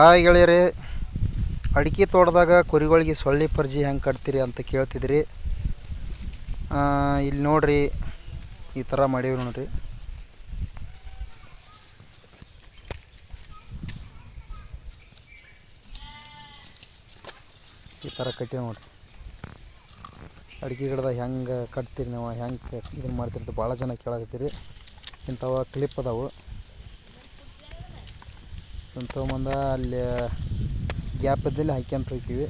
Hi ಗೆಳೆಯರಿ, ಅಡಿಕೆ ತೋಟದಾಗ ಕುರಿಗಳಿಗೆ ಸೊಳ್ಳೆ ಪರ್ಜಿ ಹೆಂಗೆ ಕಟ್ತೀರಿ ಅಂತ ಕೇಳ್ತಿದ್ರಿ. ಇಲ್ಲಿ ನೋಡ್ರಿ, ಈ ಥರ ಮಾಡೀವಿ ನೋಡ್ರಿ. ಈ ಥರ ಕಟ್ಟಿವಿ ನೋಡ್ರಿ. ಅಡಿಕೆ ಗಿಡದಾಗ ಹೆಂಗೆ ಕಟ್ತೀರಿ ನಾವು, ಹೆಂಗೆ ಇದನ್ನು ಮಾಡ್ತಿರ್ತೀವಿ ಭಾಳ ಜನ ಕೇಳಕತ್ತೀರಿ. ಇಂಥವ ಕ್ಲಿಪ್ ಅದಾವು. ತೊಗೊಂಬಂದ ಅಲ್ಲಿ ಗ್ಯಾಪ್ ಇದ್ದಲ್ಲಿ ಹಾಕ್ಯಂತ ಹೋಗ್ತೀವಿ.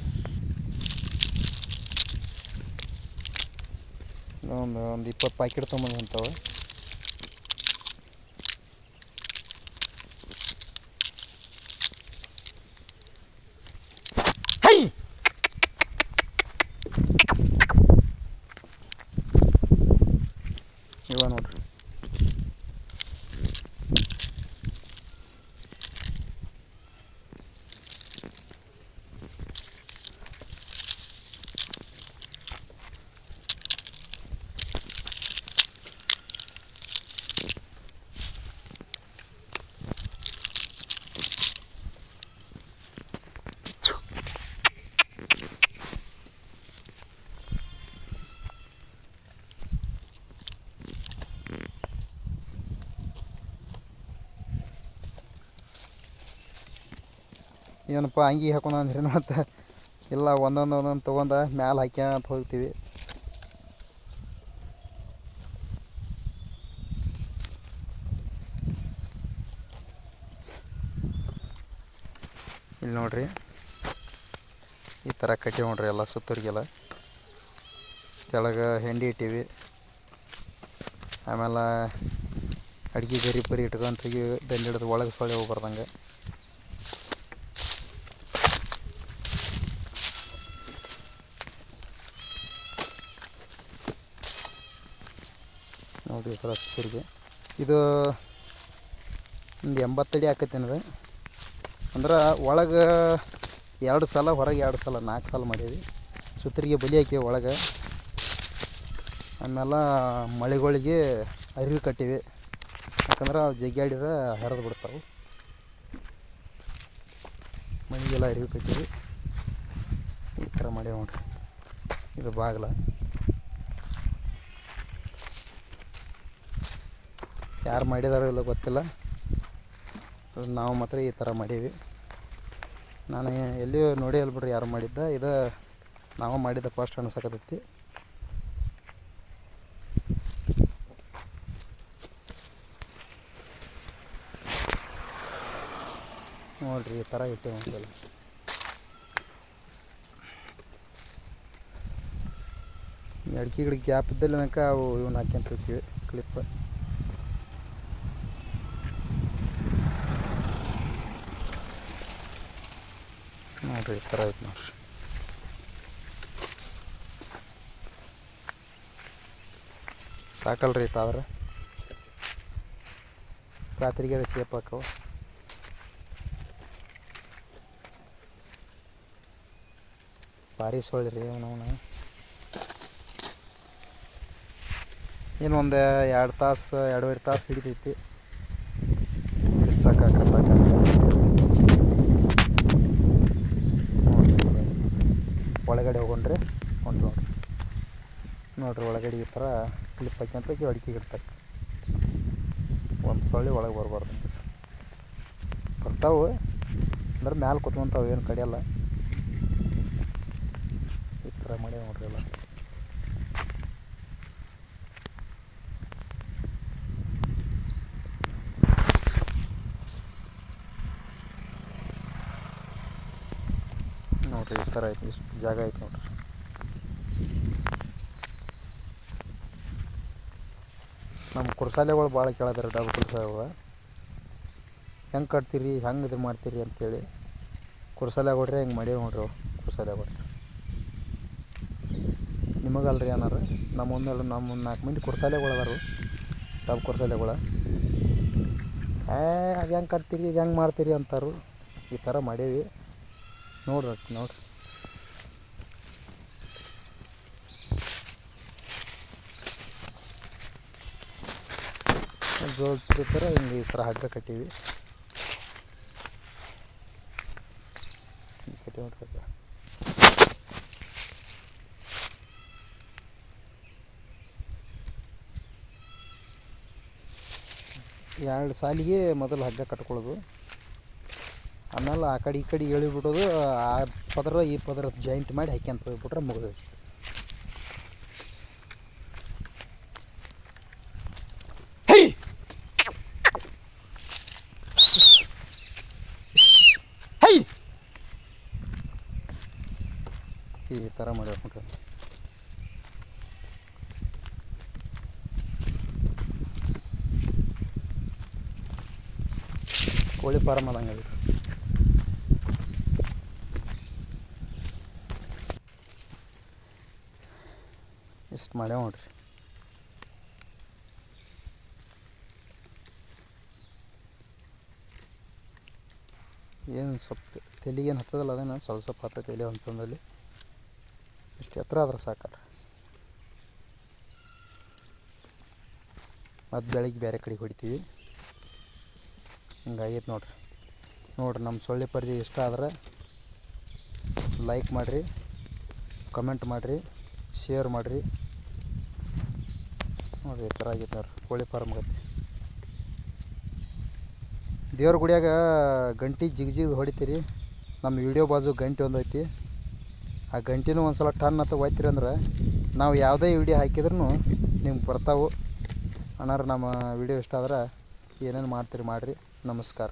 ಒಂದು ಒಂದು ಇಪ್ಪತ್ತು ಪ್ಯಾಕೆಟ್ ತೊಗೊಂಬಂದು ಅಂತವೆ ಇವ ನೋಡ್ರಿ. ಏನಪ್ಪ, ಅಂಗಿ ಹಾಕೊಂಡ ಅಂದ್ರೆ ಮತ್ತು. ಇಲ್ಲ, ಒಂದೊಂದು ಒಂದೊಂದು ತೊಗೊಂಡ ಮ್ಯಾಲೆ ಹಾಕ್ಯಂತ ಹೋಗ್ತೀವಿ. ಇಲ್ಲಿ ನೋಡ್ರಿ. ಈ ಥರ ಕಟ್ಟಿ ನೋಡ್ರಿ ಎಲ್ಲ ಸುತ್ತೂರಿಗೆಲ್ಲ. ಕೆಳಗೆ ಹೆಂಡಿ ಇಟ್ಟೀವಿ. ಆಮೇಲೆ ಅಡ್ಗೆ ಗರಿ ಪರಿ ಇಟ್ಕೊಂತ ದಂಡಿ ಒಳಗೆ ಸೊಳ್ಳೆ ಹೋಗ್ಬಾರ್ದಂಗೆ. ನೋಡಿರಿ ಸರ್ ಹತ್ತಿರಿಗೆ. ಇದು ಒಂದು ಎಂಬತ್ತಡಿ ಆಕತ್ತೇನದ ಅಂದ್ರೆ ಒಳಗೆ ಎರಡು ಸಲ, ಹೊರಗೆ ಎರಡು ಸಲ, ನಾಲ್ಕು ಸಲ ಮಾಡೀವಿ ಸುತ್ತರಿಗೆ ಬಲಿ ಹಾಕಿವಿ ಒಳಗೆ. ಆಮೇಲೆ ಮಳೆಗಳಿಗೆ ಅರಿವಿ ಕಟ್ಟಿವಿ. ಯಾಕಂದ್ರೆ ಜಗ್ಗಾಡಿರ ಹರಿದು ಬಿಡ್ತಾವೆ. ಮಳೆಗೆಲ್ಲ ಅರಿವಿ ಕಟ್ಟಿವಿ. ಈ ಥರ ಮಾಡಿ ನೋಡ್ರಿ. ಇದು ಬಾಗಿಲ. ಯಾರು ಮಾಡಿದಾರೋ ಇಲ್ಲ ಗೊತ್ತಿಲ್ಲ. ನಾವು ಮಾತ್ರ ಈ ಥರ ಮಾಡೀವಿ. ನಾನು ಎಲ್ಲಿಯೂ ನೋಡಿ ಬಿಡ್ರಿ ಯಾರು ಮಾಡಿದ್ದ, ಇದು ನಾವು ಮಾಡಿದ್ದ ಫಸ್ಟ್ ಅನ್ಸಕತ್ತೈತಿ. ನೋಡ್ರಿ ಈ ಥರ ಇಟ್ಟೆ ಈ ಅಡಿಕೆ ಗ್ಯಾಪ್ ಇದ್ದಲ್ಲಿ ಅವು ಇವನ್ನ ಹಾಕ್ಯಂತ ಹೋಗ್ತೀವಿ ಕ್ಲಿಪ್ ನೋಡ್ರಿ ಥರ ಐತೆ ನೋಡ್ರಿ ಸಾಕಲ್ರಿ ಆದ್ರೆ ರಾತ್ರಿಗೆ ಅದು ಸೇಫ್ ಹಾಕವು ಭಾರಿ ಸೊಳ್ಳಿರಿ ಅವನವನ ಏನು ಒಂದು ಎರಡು ತಾಸು, ಎರಡೂವರೆ ತಾಸು ಹಿಡಿತೈತಿ ಸಾಕಾಕ ಒಳಗಡೆ ಹೋಗೊಂಡ್ರೆ ಒಂದು ನೋಡ್ರಿ ನೋಡ್ರಿ ಒಳಗಡೆ ಈ ಥರ ಕ್ಲಿಪ್ ಹಾಕ್ಯಂತ ಅಡಿಕೆ ಇಡ್ತಾರೆ. ಒಂದು ಸೊಳ್ಳೆ ಒಳಗೆ ಬರಬಾರ್ದು. ಬರ್ತಾವೆ, ಅಂದ್ರೆ ಮ್ಯಾಲೆ ಕುತ್ಕೊಂತಾವೆ, ಏನು ಕಡಿಯಲ್ಲ. ಈ ಥರ ಮಾಡಿ ನೋಡ್ರಿ ಎಲ್ಲ. ನೋಡ್ರಿ, ಈ ಥರ ಐತಿ, ಇಷ್ಟು ಜಾಗ ಐತಿ ನೋಡ್ರಿ. ನಮ್ಮ ಕುರ್ಸಾಲೆಗಳು ಭಾಳ ಕೇಳದಾರೆ ಡಬಲ್ ಕುರ್ಸಾಲೆಗಳು. ಹೆಂಗೆ ಕಟ್ತೀರಿ, ಹೆಂಗೆ ಇದು ಮಾಡ್ತೀರಿ ಅಂತೇಳಿ ಕುರ್ಸಾಲೆ ಕೊಡ್ರಿ ಹೆಂಗೆ ಮಾಡೀವಿ ನೋಡ್ರಿ ಕುರ್ಸಾಲೆ ಕೊಡ್ರಿ ನಿಮಗಲ್ರಿ ಏನಾರು? ನಮ್ಮ ಒಂದೆರಡು ನಮ್ಮ ನಾಲ್ಕು ಮಂದಿ ಕುರ್ಸಾಲೆಗಳು ಅದಾರು ಡಬ್ ಕುರ್ಸಾಲೆಗಳು. ಏ, ಅದು ಹೆಂಗೆ ಕಟ್ತೀರಿ ಇದು ಹೆಂಗೆ ಮಾಡ್ತೀರಿ ಅಂತಾರು ಈ ಥರ ಮಾಡೀವಿ ನೋಡ್ರಿ ನೋಡ್ರಿ. ಜೋಳ ಥರ ಹಿಂಗೆ ಈ ಥರ ಹಗ್ಗ ಕಟ್ಟೀವಿ ಕಟ್ಟಿ. ಎರಡು ಸಾಲಿಗೆ ಮೊದಲು ಹಗ್ಗ ಕಟ್ಕೊಳ್ಳೋದು. ಆಮೇಲೆ ಆ ಕಡೆ ಈ ಕಡೆ ಎಳಿಬಿಡೋದು ಆ ಪದರ ಈ ಪದರ ಜಾಯಿಂಟ್ ಮಾಡಿ ಹಾಕ್ಯಂತ ಹೋಗ್ಬಿಟ್ರೆ ಮುಗಿದು ಈ ಥರ ಮಾಡಿ ನೋಡ್ರಿ ಕೋಳಿ ಫಾರಮ್ ಅದಂಗೆ ಅದು ಇಷ್ಟು ಮಾಡ್ಯಾವ ನೋಡ್ರಿ. ಏನು ಸ್ವಲ್ಪ ತೆಲಿಗೇನು ಹತ್ತದಲ್ಲ ಅದೇನು? ಸ್ವಲ್ಪ ಸ್ವಲ್ಪ ಹತ್ತ ತಲೆ ಅಂತಂದಲ್ಲಿ ಇಷ್ಟು ಎತ್ತರ ಆದ್ರೆ ಸಾಕಾರ ಮತ್ತು ಬೆಳಗ್ಗೆ ಬೇರೆ ಕಡೆಗೆ ಹೊಡಿತೀವಿ. ಹಿಂಗಾಗೈತೆ ನೋಡ್ರಿ. ನೋಡ್ರಿ ನಮ್ಮ ಸೊಳ್ಳೆ ಪರಿಚಯ ಇಷ್ಟ ಆದ್ರೆ ಲೈಕ್ ಮಾಡಿರಿ ಕಮೆಂಟ್ ಮಾಡಿರಿ ಶೇರ್ ಮಾಡಿರಿ. ನೋಡಿರಿ ಈ ಥರ ಆಗೈತೆ ನೋಡ್ರಿ ಕೋಳಿ ಫಾರ್ಮ್ ಆಗತ್ತೆ ದೇವ್ರ ಗುಡಿಯಾಗ ಗಂಟಿ ಜಿಗ್ ಜಿಗ್ ಹೊಡಿತೀರಿ. ನಮ್ಮ ವಿಡಿಯೋ ಬಾಜು ಗಂಟೆ ಒಂದು ಐತಿ. ಆ ಗಂಟಿನೂ ಒಂದು ಸಲ ಟನ್ ಅಂತ ಒಯ್ತೀರಿ ಅಂದ್ರೆ ನಾವು ಯಾವುದೇ ವಿಡಿಯೋ ಹಾಕಿದ್ರೂ ನಿಮ್ಗೆ ಬರ್ತಾವೆ. ಅನ್ನಾರ ನಮ್ಮ ವಿಡಿಯೋ ಇಷ್ಟ ಆದ್ರೆ ಏನೇನು ಮಾಡ್ತೀರಿ ಮಾಡಿರಿ. ನಮಸ್ಕಾರ.